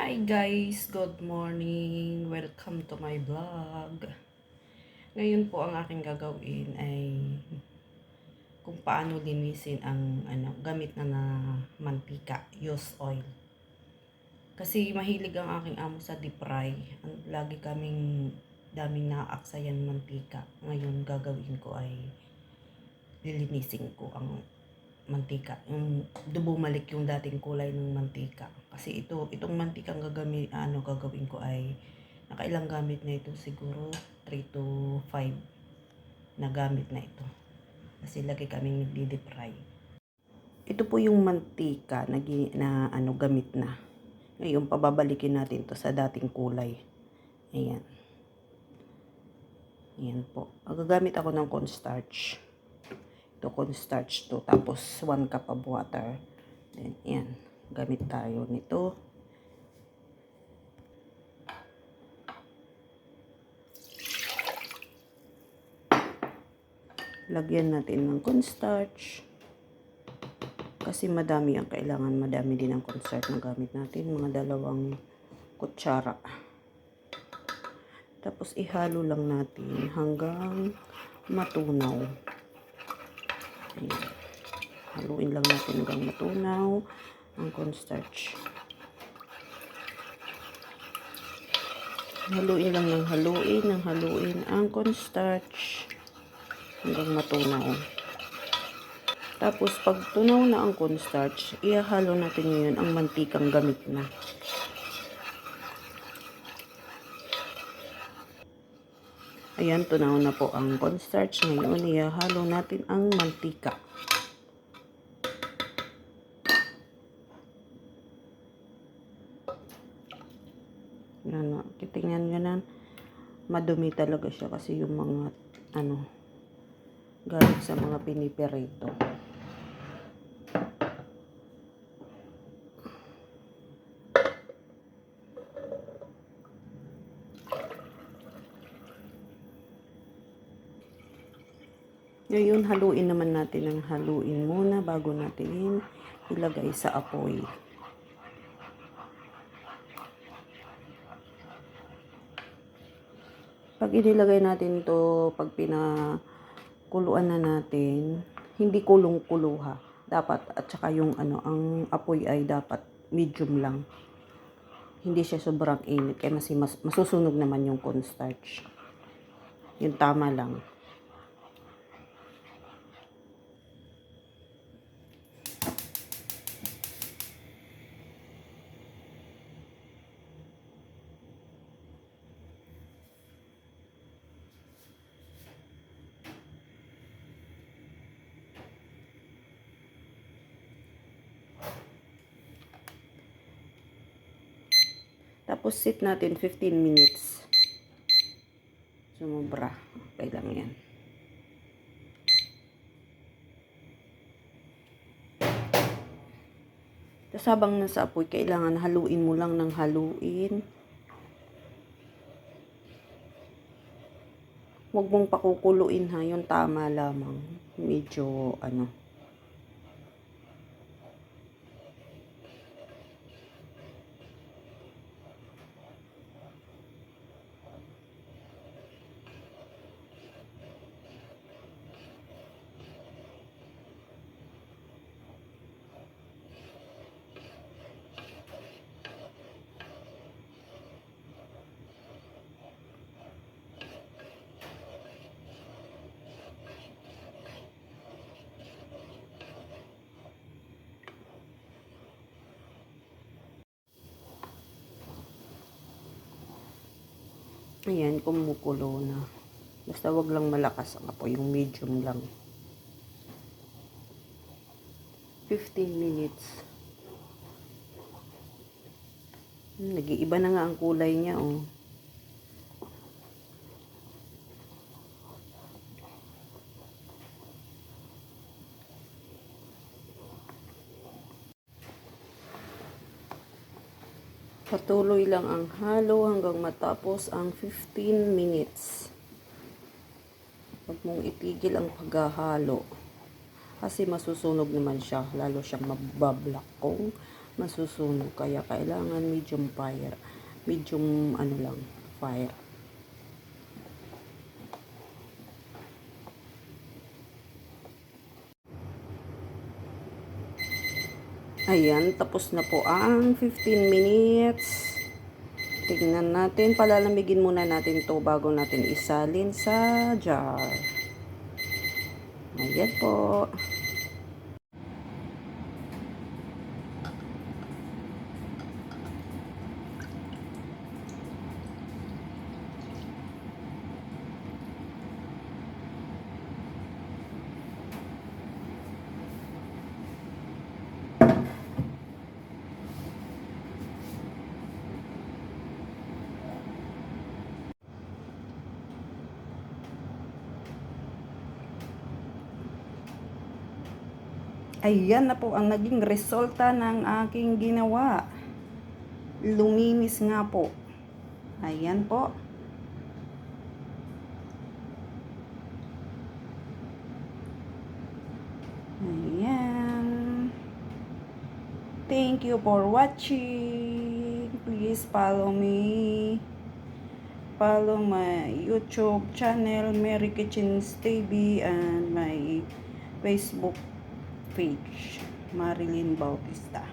Hi guys, good morning. Welcome to my vlog. Ngayon po ang aking gagawin ay kung paano linisin ang ano, gamit na na mantika, used oil. Kasi mahilig ang aking amo sa deep fry. Ang- Lagi kaming daming naaaksayan mantika. Ngayon gagawin ko ay lilinisin ko ang mantika. Yung bumalik yung dating kulay ng mantika. Kasi ito, itong mantikang gagami, ano, gagawin ko ay nakailang gamit na ito siguro 3 to 5 na gamit na ito. Kasi lagi kaming nagdi-deep fry. Ito po yung mantika na, na ano, gamit na. Ngayon, pababalikin natin to sa dating kulay. Ayan. Ayan po. Gagamit ako ng cornstarch. Ito cornstarch to. Tapos 1 cup of water. Then, yan. Gamit tayo nito. Lagyan natin ng cornstarch. Kasi madami ang kailangan. Madami din ang cornstarch na gamit natin. Mga dalawang kutsara. Tapos ihalo lang natin hanggang matunaw. Ayan. Haluin lang natin hanggang matunaw ang cornstarch. Haluin lang ng haluin, ng haluin ang cornstarch hanggang matunaw. Tapos, pag tunaw na ang cornstarch, ihahalo natin ngayon ang mantikang gamit na. Ayan, tunaw na po ang cornstarch. Ngayon, ihahalo natin ang mantika. Na. Titingnan nyo na. Madumi talaga siya kasi yung mga, ano, galing sa mga piniperito. Ngayon, haluin naman natin ang haluin muna bago natin ilagay sa apoy. Pag inilagay natin to pag pinakuluan na natin, hindi kulong-kuluha. Dapat, at saka yung ano, ang apoy ay dapat medium lang. Hindi siya sobrang init, kaya mas, mas, masusunog naman yung cornstarch. Yung tama lang. Tapos sit natin 15 minutes. Sumobra. Okay lang yan. Tapos habang nasa apoy, kailangan haluin mo lang ng haluin. Huwag mong pakukuluin ha, yung tama lamang. Medyo ano, Ayan, kumukulo na. Basta wag lang malakas ang apoy, yung medium lang. 15 minutes. Hmm, Nag-iiba na nga ang kulay niya, oh. Patuloy lang ang halo hanggang matapos ang 15 minutes. Huwag mong itigil ang paghahalo. Kasi masusunog naman siya. Lalo siyang mabablak kung masusunog. Kaya kailangan medium fire. Medium ano lang, fire. Ayan, tapos na po ang 15 minutes. Tingnan natin, palalamigin muna natin to bago natin isalin sa jar. Ayan po. Ayan na po ang naging resulta ng aking ginawa. Luminis nga po. Ayan po. Ayan. Thank you for watching. Please follow me. Follow my YouTube channel, Mary Kitchens TV, and my Facebook page, Marilyn Bautista.